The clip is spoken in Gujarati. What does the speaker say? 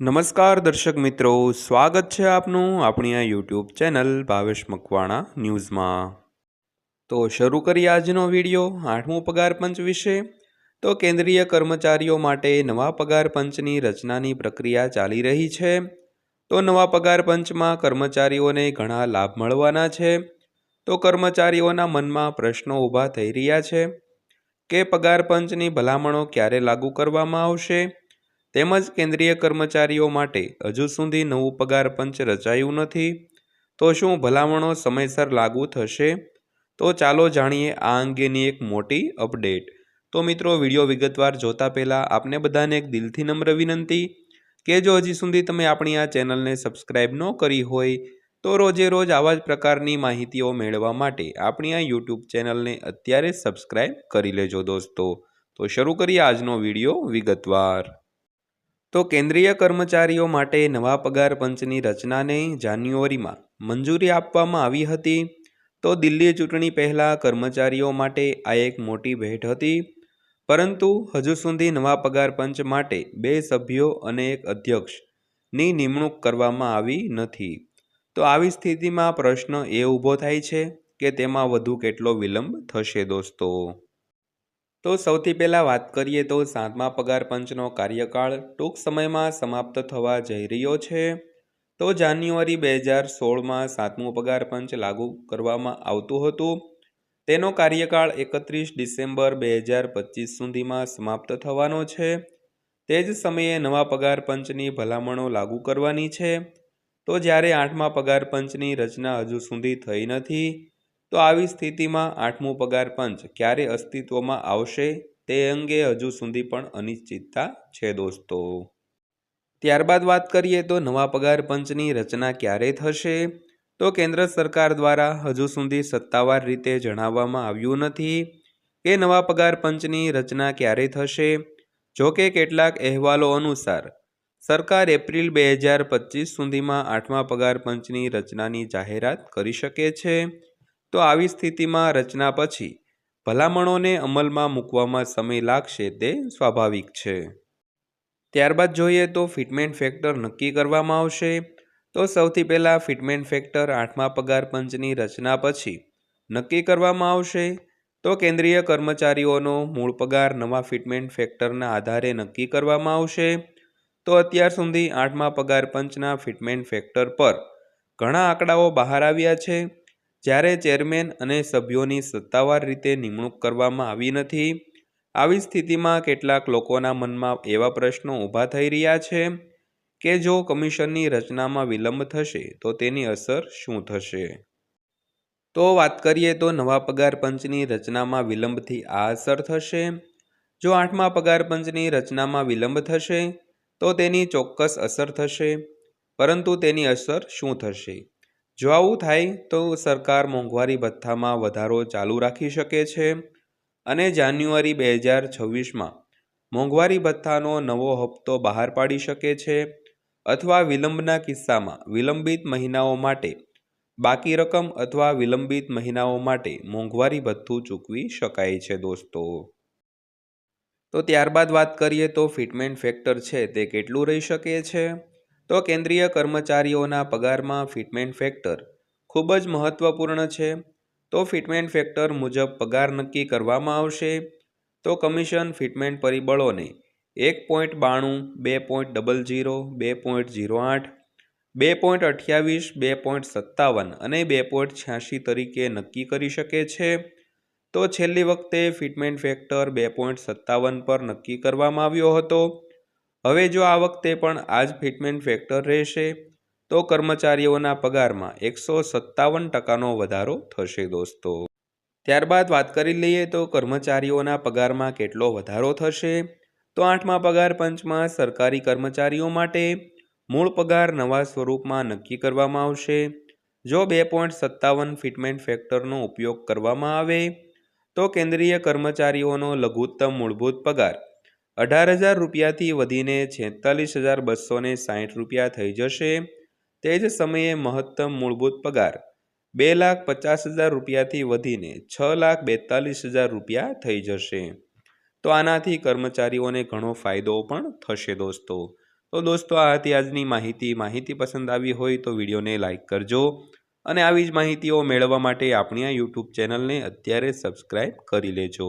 નમસ્કાર દર્શક મિત્રો, સ્વાગત છે આપનું આપણી આ યુટ્યુબ ચેનલ ભાવેશ મકવાણા ન્યૂઝમાં. તો શરૂ કરીએ આજનો વીડિયો, આઠમું પગાર પંચ વિશે. તો કેન્દ્રીય કર્મચારીઓ માટે નવા પગાર પંચની રચનાની પ્રક્રિયા ચાલી રહી છે. તો નવા પગાર પંચમાં કર્મચારીઓને ઘણા લાભ મળવાના છે. તો કર્મચારીઓના મનમાં પ્રશ્નો ઊભા થઈ રહ્યા છે કે પગાર પંચની ભલામણો ક્યારે લાગુ કરવામાં આવશે? તેમજ કેન્દ્રીય કર્મચારીઓ માટે હજુ સુધી નવું પગાર પંચ રચાયું નથી. તો શું ભલામણો સમયસર લાગુ થશે? તો ચાલો જાણીએ આ અંગેની એક મોટી અપડેટ. તો મિત્રો, વીડિયો વિગતવાર જોતા પહેલાં આપને બધાને એક દિલથી નમ્ર વિનંતી કે જો હજી સુધી તમે આપણી આ ચેનલને સબસ્ક્રાઈબ ન કરી હોય, તો રોજે રોજ આવા જ પ્રકારની માહિતીઓ મેળવવા માટે આપણી આ યુટ્યુબ ચેનલને અત્યારે સબસ્ક્રાઈબ કરી લેજો દોસ્તો. તો શરૂ કરીએ આજનો વીડિયો વિગતવાર. તો કેન્દ્રીય કર્મચારીઓ માટે નવા પગાર પંચની રચનાને જાન્યુઆરીમાં મંજૂરી આપવામાં આવી હતી. તો દિલ્હી ચૂંટણી પહેલાં કર્મચારીઓ માટે આ એક મોટી ભેટ હતી. પરંતુ હજુ સુધી નવા પગાર પંચ માટે બે સભ્યો અને એક અધ્યક્ષની નિમણૂક કરવામાં આવી નથી. તો આવી સ્થિતિમાં પ્રશ્ન એ ઊભો થાય છે કે તેમાં વધુ કેટલો વિલંબ થશે દોસ્તો? તો સૌથી પહેલાં વાત કરીએ તો સાતમા પગાર પંચનો કાર્યકાળ ટૂંક સમયમાં સમાપ્ત થવા જઈ રહ્યો છે. તો જાન્યુઆરી બે હજાર સોળમાં સાતમું પગાર પંચ લાગુ કરવામાં આવતું હતું. તેનો કાર્યકાળ એકત્રીસ ડિસેમ્બર બે હજાર પચીસ સુધીમાં સમાપ્ત થવાનો છે. તે જ સમયે નવા પગાર પંચની ભલામણો લાગુ કરવાની છે. તો જ્યારે આઠમા પગાર પંચની રચના હજુ સુધી થઈ નથી તો આવી સ્થિતિમાં આઠમું પગાર પંચ ક્યારે અસ્તિત્વમાં આવશે તે અંગે હજુ સુધી પણ અનિશ્ચિતતા છે દોસ્તો. ત્યારબાદ વાત કરીએ તો નવા પગાર પંચની રચના ક્યારે થશે? તો કેન્દ્ર સરકાર દ્વારા હજુ સુધી સત્તાવાર રીતે જણાવવામાં આવ્યું નથી કે નવા પગાર પંચની રચના ક્યારે થશે. જો કે કેટલાક અહેવાલો અનુસાર, સરકાર એપ્રિલ બે હજાર પચીસ સુધીમાં આઠમા પગાર પંચની રચનાની જાહેરાત કરી શકે છે. તો આવી સ્થિતિમાં રચના પછી ભલામણોને અમલમાં મૂકવામાં સમય લાગશે તે સ્વાભાવિક છે. ત્યારબાદ જોઈએ તો ફિટમેન્ટ ફેક્ટર નક્કી કરવામાં આવશે. તો સૌથી પહેલાં ફિટમેન્ટ ફેક્ટર આઠમા પગાર પંચની રચના પછી નક્કી કરવામાં આવશે. તો કેન્દ્રીય કર્મચારીઓનો મૂળ પગાર નવા ફિટમેન્ટ ફેક્ટરના આધારે નક્કી કરવામાં આવશે. તો અત્યાર સુધી આઠમા પગાર પંચના ફિટમેન્ટ ફેક્ટર પર ઘણા આંકડાઓ બહાર આવ્યા છે. જ્યારે ચેરમેન અને સભ્યોની સત્તાવાર રીતે નિમણૂક કરવામાં આવી નથી, આવી સ્થિતિમાં કેટલાક લોકોના મનમાં એવા પ્રશ્નો ઊભા થઈ રહ્યા છે કે જો કમિશનની રચનામાં વિલંબ થશે, તો તેની અસર શું થશે? તો વાત કરીએ તો નવા પગાર પંચની રચનામાં વિલંબથી આ અસર થશે. જો આઠમા પગાર પંચની રચનામાં વિલંબ થશે, તો તેની ચોક્કસ અસર થશે. પરંતુ તેની અસર શું થશે? જો આવું થાય, તો સરકાર મોંઘવારી ભથ્થામાં વધારો ચાલુ રાખી શકે છે. અને જાન્યુઆરી બે હજાર છવ્વીસમાં મોંઘવારી ભથ્થાનો નવો હપ્તો બહાર પાડી શકે છે અથવા વિલંબના કિસ્સામાં વિલંબિત મહિનાઓ માટે, બાકી રકમ અથવા વિલંબિત મહિનાઓ માટે મોંઘવારી ભથ્થું ચૂકવી શકાય છે દોસ્તો. તો ત્યારબાદ વાત કરીએ તો ફિટમેન્ટ ફેક્ટર છે તે કેટલું રહી શકે છે? તો કેન્દ્રીય કર્મચારીઓના પગારમાં ફિટમેન્ટ ફેક્ટર ખૂબ જ મહત્ત્વપૂર્ણ છે. તો ફિટમેન્ટ ફેક્ટર મુજબ પગાર નક્કી કરવામાં આવશે. તો કમિશન ફિટમેન્ટ પરિબળોને એક પોઈન્ટ બાણું, બે પોઈન્ટ ડબલ જીરો બે પોઈન્ટ જીરો આઠ, બે પોઈન્ટ અઠ્યાવીસ, બે પોઈન્ટ સત્તાવન અને બે પોઈન્ટ છ્યાસી તરીકે નક્કી કરી શકે છે. તો છેલ્લી વખતે ફિટમેન્ટ ફેક્ટર બે પોઈન્ટ સત્તાવન પર નક્કી કરવામાં આવ્યો હતો. હવે જો આ વખતે પણ આ જ ફિટમેન્ટ ફેક્ટર રહેશે, તો કર્મચારીઓના પગારમાં એકસો સત્તાવન ટકાનો વધારો થશે દોસ્તો. ત્યારબાદ વાત કરી લઈએ તો કર્મચારીઓના પગારમાં કેટલો વધારો થશે, તો આઠમા પગાર પંચમાં સરકારી કર્મચારીઓ માટે મૂળ પગાર નવા સ્વરૂપમાં નક્કી કરવામાં આવશે. જો બે પોઈન્ટ સત્તાવન ફિટમેન્ટ ફેક્ટરનો ઉપયોગ કરવામાં આવે, તો કેન્દ્રીય કર્મચારીઓનો લઘુત્તમ મૂળભૂત પગાર અઢાર હજાર રૂપિયાથી વધીને છેતાલીસ હજાર બસો ને સાહીઠ રૂપિયા થઈ જશે. તે જ સમયે મહત્તમ મૂળભૂત પગાર બે લાખ પચાસ હજાર રૂપિયાથી વધીને છ લાખ બેતાલીસ હજાર રૂપિયા થઈ જશે. તો આનાથી કર્મચારીઓને ઘણો ફાયદો પણ થશે દોસ્તો. તો દોસ્તો, આ હતી આજની માહિતી. માહિતી પસંદ આવી હોય તો વિડીયોને લાઇક કરજો અને આવી જ માહિતીઓ મેળવવા માટે આપણી આ યુટ્યુબ ચેનલને અત્યારે સબસ્ક્રાઈબ કરી લેજો.